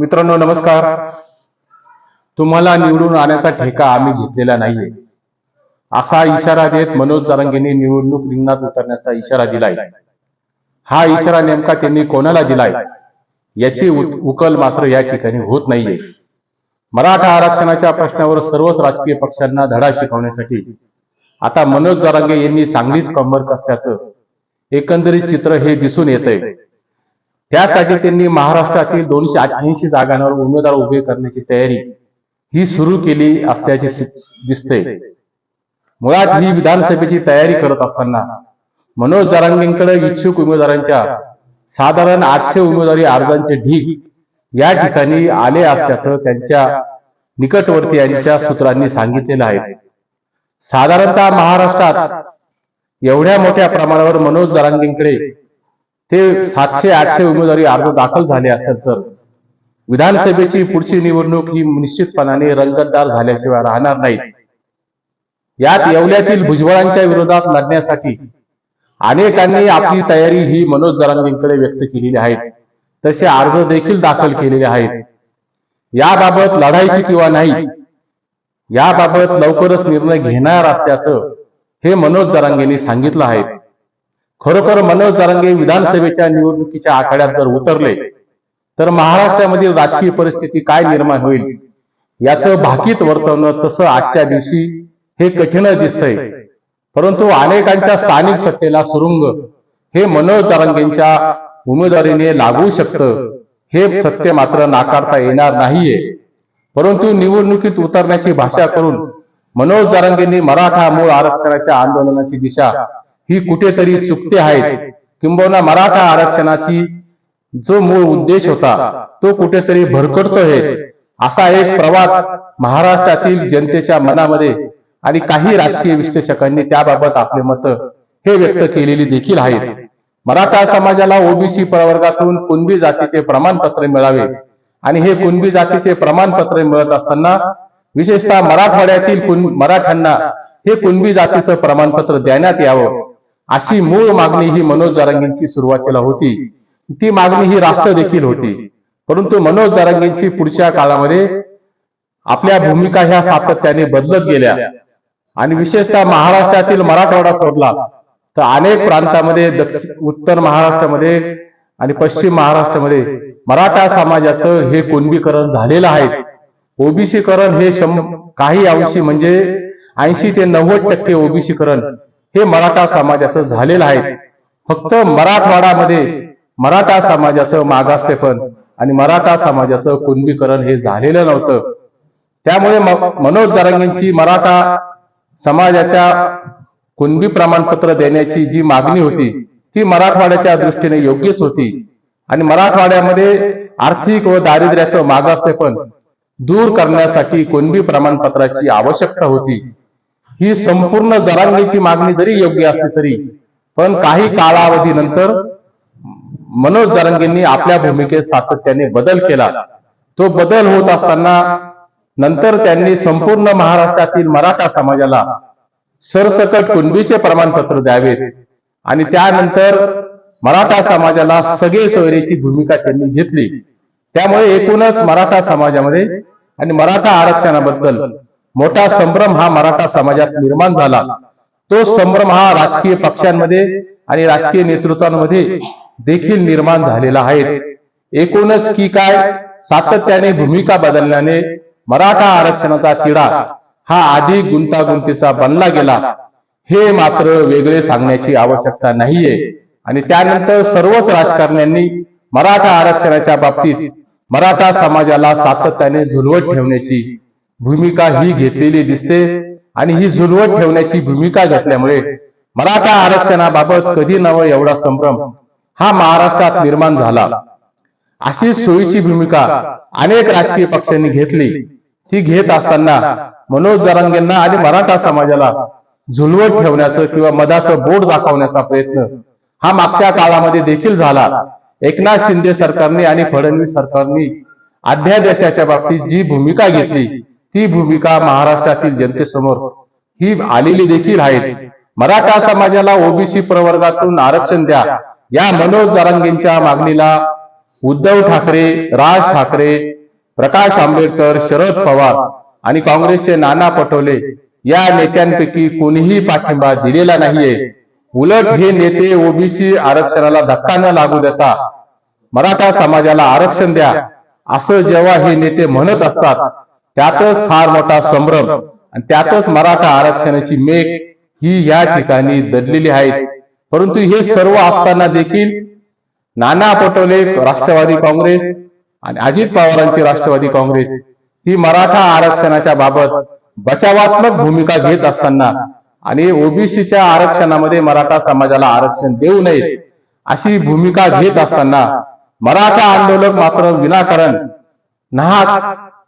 मित्रांनो नमस्कार. तुम्हाला निवडून आणण्याचा ठेका आम्ही घेतलेला नाहीये. असा इशारा देत मनोज जरांगेंनी निवडणूक रिंगणात उतरण्याचा इशारा दिलाय. हा इशारा नेमका त्यांनी कोणाला दिलाय? याची उकल मात्र या ठिकाणी होत नाहीये. मराठा आरक्षणाच्या प्रश्नावर सर्वच राजकीय पक्षांना धडा शिकवण्यासाठी आता मनोज जरांगे यांनी चांगलीच कंबर कसल्याचं एकंदरीत चित्र हे दिसून येतंय. त्यासाठी त्यांनी महाराष्ट्रातील दोनशे अठ्ठ्याऐंशी जागांवर उमेदवार उभे करण्याची तयारी ही सुरू केली असल्याचे दिसते. मुळात ही विधानसभेची तयारी करत असताना मनोज जरांगेंकडे इच्छुक उमेदवारांच्या साधारण आठशे उमेदवारी अर्जांचे ढीग या ठिकाणी आले असल्याचं त्यांच्या निकटवर्तीयांच्या सूत्रांनी सांगितलेलं आहे. साधारणतः महाराष्ट्रात एवढ्या मोठ्या प्रमाणावर मनोज जरांगेंकडे ते सातशे आठशे उमेदवारी अर्ज दाखल झाले असेल तर. विधानसभेची पुढची निवडणूक ही निश्चितपणाने रंगतदार झाल्याशिवाय राहणार नाही यात येवल्यातील भुजबळांच्या विरोधात लढण्यासाठी अनेकांनी आपली तयारी ही मनोज जरांगेंकडे व्यक्त केलेली आहे तसे अर्ज देखील दाखल केलेले आहेत. याबाबत लढायची किंवा नाही याबाबत लवकरच निर्णय घेणार असल्याचं हे मनोज जरांगेंनी सांगितलं आहे. खरोखर मनोज तरंगे विधानसभेच्या निवडणुकीच्या आखाड्यात जर उतरले तर महाराष्ट्रामधील राजकीय परिस्थिती काय निर्माण होईल? याचं भाकीत वर्तवणं तसं आजच्या दिवशी हे कठीणच दिसतंय. परंतु अनेकांच्या स्थानिक सत्तेला सुरुंग हे मनोज तरंगेंच्या उमेदवारीने लागू शकतं हे सत्य मात्र नाकारता येणार नाहीये. परंतु निवडणुकीत उतरण्याची भाषा करून मनोज जारंगेंनी मराठा मूळ आरक्षणाच्या आंदोलनाची दिशा ही कुठेतरी चुकते आहेत. किंबहुना मराठा आरक्षणाची जो मूळ उद्देश होता तो कुठेतरी भरकडतोय असा एक प्रवास महाराष्ट्रातील जनतेच्या मनामध्ये आणि काही राजकीय विश्लेषकांनी त्याबाबत आपले मत हे व्यक्त केलेली देखील आहेत. मराठा समाजाला ओबीसी प्रवर्गातून कुणबी जातीचे प्रमाणपत्र मिळावे आणि हे कुणबी जातीचे प्रमाणपत्र मिळत असताना विशेषतः मराठवाड्यातील मराठ्यांना हे कुणबी जातीचं प्रमाणपत्र देण्यात यावं अशी मूळ मागणी ही मनोज जरांगेंची सुरुवातीला होती. ती मागणी ही राष्ट्र देखील होती. परंतु मनोज जरांगेंची पुढच्या काळामध्ये आपल्या भूमिका ह्या सातत्याने बदलत गेल्या. आणि विशेषतः महाराष्ट्रातील मराठवाडा सोडला. तर अनेक प्रांतामध्ये दक्षिण उत्तर महाराष्ट्रामध्ये आणि पश्चिम महाराष्ट्रामध्ये मराठा समाजाचं हे कुणबीकरण झालेलं आहे. ओबीसीकरण हे शं काही अंशी म्हणजे ऐंशी ते नव्वद टक्के ओबीसीकरण हे मराठा समाजाचं झालेलं आहे. फक्त मराठवाडामध्ये मराठा समाजाचं मागासलेपण आणि मराठा समाजाचं कुणबीकरण हे झालेलं नव्हतं. त्यामुळे मनोज जारंगींची मराठा समाजाच्या कुणबी प्रमाणपत्र देण्याची जी मागणी होती ती मराठवाड्याच्या दृष्टीने योग्यच होती. आणि मराठवाड्यामध्ये आर्थिक व दारिद्र्याचं मागासलेपण दूर करण्यासाठी कुणबी प्रमाणपत्राची आवश्यकता होती. ही संपूर्ण जरांगीची मागणी जरी योग्य असली तरी पण काही कालावधीनंतर मनोज जरांगेंनी आपल्या भूमिकेत सातत्याने बदल केला. तो बदल होत असताना नंतर त्यांनी संपूर्ण महाराष्ट्रातील मराठा समाजाला सरसकट कुणबीचे प्रमाणपत्र द्यावेत आणि त्यानंतर मराठा समाजाला सगळे सोयरेची भूमिका त्यांनी घेतली. त्यामुळे एकूणच मराठा समाजामध्ये आणि मराठा आरक्षणाबद्दल मोठा संभ्रम हा मराठा समाजात निर्माण झाला. तो संभ्रम हा राजकीय पक्षांमध्ये आणि राजकीय नेतृत्वांमध्ये देखील निर्माण झालेला आहे. एकूणच की काय? सातत्याने भूमिका बदलल्याने मराठा आरक्षणाचा तिढा हा अधिक गुंतागुंतीचा बनला गेला. हे मात्र वेगळे सांगण्याची आवश्यकता नाहीये. आणि त्यानंतर सर्वच राजकारण्यांनी मराठा आरक्षणाच्या बाबतीत मराठा समाजाला सातत्याने झुलवत ठेवण्याची भूमिका ही घेतलेली दिसते आणि ही झुलवत ठेवण्याची भूमिका घेतल्यामुळे मराठा आरक्षणाबाबत कधी नवं एवढा संभ्रम हा महाराष्ट्रात निर्माण झाला. अशी सोयीची भूमिका अनेक राजकीय पक्षांनी घेतली. ती घेत असताना मनोज जरांगेंना आणि मराठा समाजाला झुलवत ठेवण्याचं किंवा मधाचं बोट दाखवण्याचा प्रयत्न हा मागच्या काळामध्ये देखील झाला. एकनाथ शिंदे सरकारने आणि फडणवीस सरकारने अध्यादेशाच्या बाबतीत जी भूमिका घेतली ती भूमिका महाराष्ट्रातील जनतेसमोर ही आलेली देखील आहे. मराठा समाजाला ओबीसी प्रवर्गातून आरक्षण द्या. या मनोज जरांगेंच्या मागणीला उद्धव ठाकरे राज ठाकरे प्रकाश आंबेडकर शरद पवार आणि काँग्रेसचे नाना पटोले या नेत्यांपैकी कोणीही पाठिंबा दिलेला नाहीये. उलट हे नेते ओबीसी आरक्षणाला धक्का न लागू देता मराठा समाजाला आरक्षण द्या. असं जेव्हा हे नेते म्हणत असतात त्यातच फार मोठा संभ्रम आणि त्यातच मराठा आरक्षणाची मेघ ही या ठिकाणी दडलेली आहे परंतु हे सर्व असताना देखील नाना पटोले राष्ट्रवादी काँग्रेस आणि अजित पवारांची राष्ट्रवादी काँग्रेस ही मराठा आरक्षणाच्या बाबत बचावात्मक भूमिका घेत असताना आणि ओबीसीच्या आरक्षणामध्ये मराठा समाजाला आरक्षण देऊ नये अशी भूमिका घेत असताना मराठा आंदोलक मात्र विनाकारण नाहक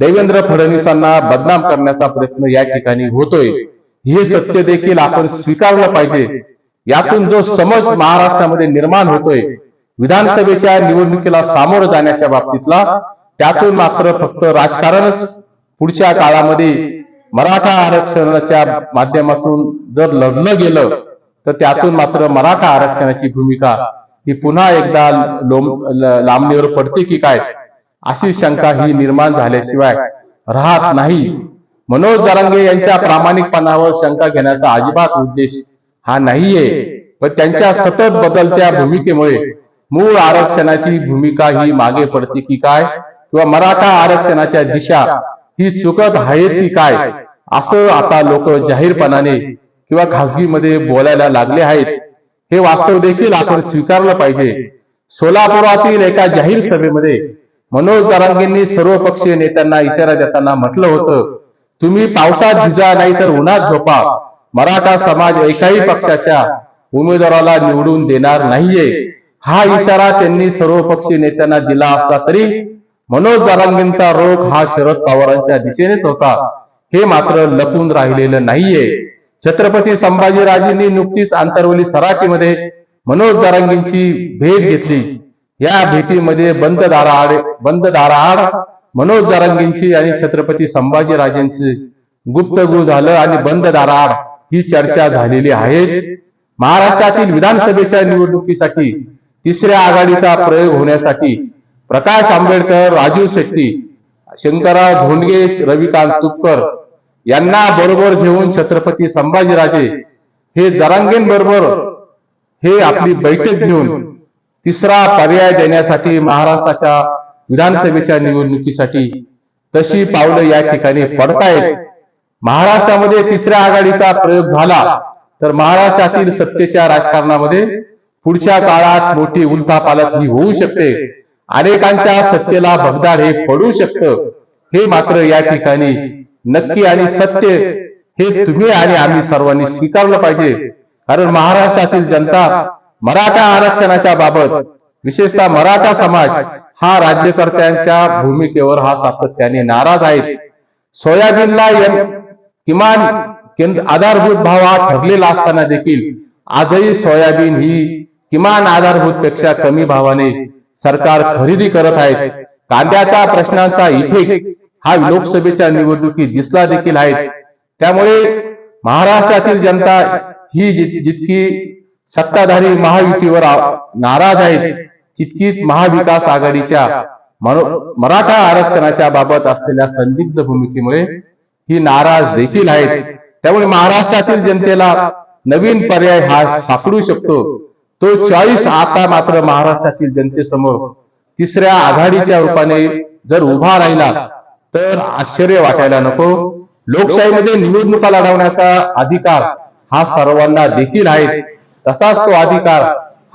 देवेंद्र फडणवीसांना बदनाम करण्याचा प्रयत्न या ठिकाणी होतोय. हे सत्य देखील आपण स्वीकारलं पाहिजे. यातून जो समज महाराष्ट्रामध्ये निर्माण होतोय विधानसभेच्या निवडणुकीला सामोरं जाण्याच्या बाबतीतला त्यातून मात्र फक्त राजकारणच पुढच्या काळामध्ये मराठा आरक्षणाच्या माध्यमातून जर लढलं गेलं तर त्यातून मात्र मराठा आरक्षणाची भूमिका ही पुन्हा एकदा लांबणीवर पडते की काय? अशी शंका ही निर्माण झाल्याशिवाय राहत नाही. मनोज जरांगे यांच्या प्रामाणिकपणावर शंका घेण्याचा अजिबात उद्देश हा नाहीये. पण त्यांच्या सतत बदलत्या भूमिकेमुळे मूळ आरक्षणाची भूमिका ही मागे पडते की काय? किंवा मराठा आरक्षणाच्या दिशा ही चुकत आहेत की काय? असं आता लोक जाहीरपणाने किंवा खासगीमध्ये बोलायला लागले आहेत. हे वास्तव देखील आपण स्वीकारलं पाहिजे. सोलापुरातील एका जाहीर सभेमध्ये मनोज जरांगेंनी सर्वपक्षीय नेत्यांना इशारा देताना म्हटलं होतं तुम्ही पावसात भिजा नाही तर उन्हात झोपा. मराठा समाज एकाही पक्षाच्या उमेदवाराला निवडून देणार नाहीये. हा इशारा त्यांनी सर्वपक्षीय नेत्यांना दिला असला तरी मनोज जारांगेंचा रोग हा शरद पवारांच्या दिशेनेच होता. हे मात्र लपून राहिलेलं नाहीये. छत्रपती संभाजीराजेंनी नुकतीच आंतरवली सराटीमध्ये मनोज जरांगेंची भेट घेतली. या भेटीमध्ये बंद दाराआड बंद दाराआड मनोज जरांगेंची आणि छत्रपती संभाजीराजेंची गुप्तगु झालं आणि बंद दाराआड ही चर्चा झालेली आहे महाराष्ट्रातील विधानसभेच्या निवडणुकीसाठी तिसऱ्या आघाडीचा प्रयोग होण्यासाठी प्रकाश आंबेडकर राजीव शेट्टी शंकरराव धोंडगे रविकांत तुपकर यांना बरोबर घेऊन छत्रपती संभाजीराजे हे जरांगेन बरोबर हे आपली बैठक घेऊन तिसरा पर्याय देण्यासाठी महाराष्ट्राच्या विधानसभेच्या निवडणुकीसाठी तशी पावलं या ठिकाणी पडतायत. महाराष्ट्रामध्ये तिसऱ्या आघाडीचा प्रयोग झाला तर महाराष्ट्रातील सत्तेच्या राजकारणामध्ये पुढच्या काळात मोठी उलथापालथ ही होऊ शकते. अनेकांच्या सत्तेला भगदाड हे पडू शकतं. हे मात्र या ठिकाणी नक्की आणि सत्य हे तुम्ही आणि आम्ही सर्वांनी स्वीकारलं पाहिजे. कारण महाराष्ट्रातील जनता मराठा आरक्षणाच्या बाबत विशेषतः मराठा समाज हा राज्यकर्त्यांच्या भूमिकेवर हा सातत्याने नाराज आहे. सोयाबीनला किमान केंद्र आधारभूत भाव हा ठरलेला असताना देखील आजही सोयाबीन ही किमान आधारभूत पेक्षा कमी भावाने सरकार खरेदी करत आहे. कांद्याचा प्रश्नांचा इफेक्ट हा लोकसभेच्या निवडणुकीत दिसला देखील आहे. त्यामुळे महाराष्ट्रातील जनता ही जितकी सत्ताधारी महायुतीवर नाराज आहे तितकीच महाविकास आघाडीच्या मराठा आरक्षणाच्या बाबत असलेल्या संदिग्ध भूमिकेमुळे ही नाराज देखील आहेत. त्यामुळे महाराष्ट्रातील जनतेला नवीन पर्याय हा सापडू शकतो. तो चॉईस आता मात्र महाराष्ट्रातील जनतेसमोर तिसऱ्या आघाडीच्या रूपाने जर उभा राहिला तर आश्चर्य वाटायला नको. लोकशाहीमध्ये निवडणुका लढवण्याचा अधिकार हा सर्वांना देखील आहे तसाच तो अधिकार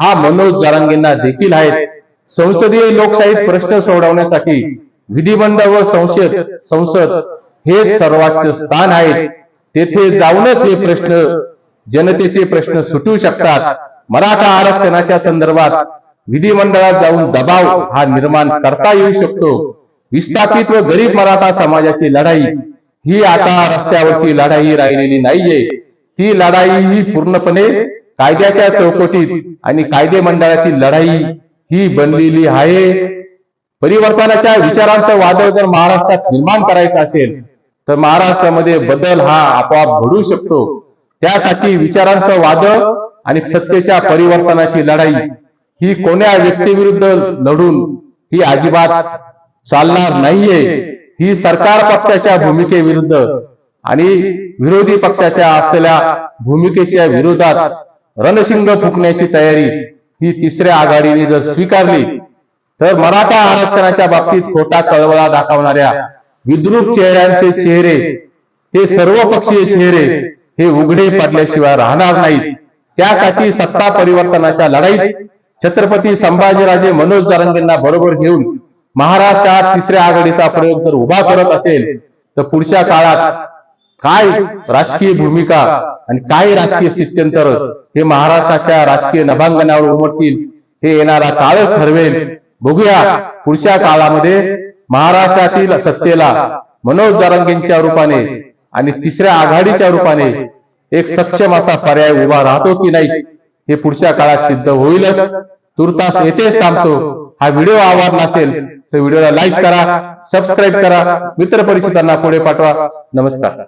हा मनोज जरांगेंना देखील आहे संसदीय लोकशाहीत प्रश्न सोडवण्यासाठी विधिमंडळ व संसद संसद हे सर्वोच्च स्थान आहे तेथे जाऊनच हे प्रश्न जनतेचे प्रश्न सुटू शकतात. मराठा आरक्षणाच्या संदर्भात विधिमंडळात जाऊन दबाव हा निर्माण करता येऊ शकतो. विस्थापित व गरीब मराठा समाजाची लढाई ही आता रस्त्यावरची लढाई राहिलेली नाहीये. ती लढाई ही पूर्णपणे कायद्याच्या चौकटीत आणि कायदे मंडळातील लढाई ही बनलेली आहे. परिवर्तनाच्या विचारांचं वादळ जर महाराष्ट्रात निर्माण करायचं असेल तर महाराष्ट्रामध्ये बदल हा आपोआप घडू शकतो. त्यासाठी विचारांचं वादळ आणि सत्तेच्या परिवर्तनाची लढाई ही कोण्या व्यक्तीविरुद्ध लढून ही अजिबात चालणार नाहीये. ही सरकार पक्षाच्या भूमिकेविरुद्ध आणि विरोधी पक्षाच्या असलेल्या भूमिकेच्या विरोधात रणशिंग फुकण्याची तयारी ही तिसऱ्या आघाडीने जर स्वीकारली तर मराठा आरक्षणाच्या बाबतीत खोटा कळवळा दाखवणाऱ्या विद्रूप चेहऱ्यांचे चेहरे हे सर्व पक्षीय चेहरे हे उघडे पडल्याशिवाय राहणार नाहीत. त्यासाठी सत्ता परिवर्तनाच्या लढाईत छत्रपती संभाजीराजे मनोज जरांगेंना बरोबर घेऊन महाराष्ट्रात तिसऱ्या आघाडीचा प्रयोग जर उभा करत असेल तर पुढच्या काळात काय राजकीय भूमिका आणि काय राजकीय स्थित्यंतर हे महाराष्ट्राच्या राजकीय नभांगणावर उमटतील हे येणारा काळच ठरवेल. बघूया पुढच्या काळामध्ये महाराष्ट्रातील सत्तेला मनोज जरांगेंच्या रूपाने आणि तिसऱ्या आघाडीच्या रूपाने एक सक्षम असा पर्याय उभा राहतो की नाही हे पुढच्या काळात सिद्ध होईलच. तुर्तास येथेच थांबतो. हा व्हिडिओ आवडला असेल तर व्हिडिओला लाईक करा सबस्क्राईब करा मित्र परिचितांना पुढे पाठवा. नमस्कार.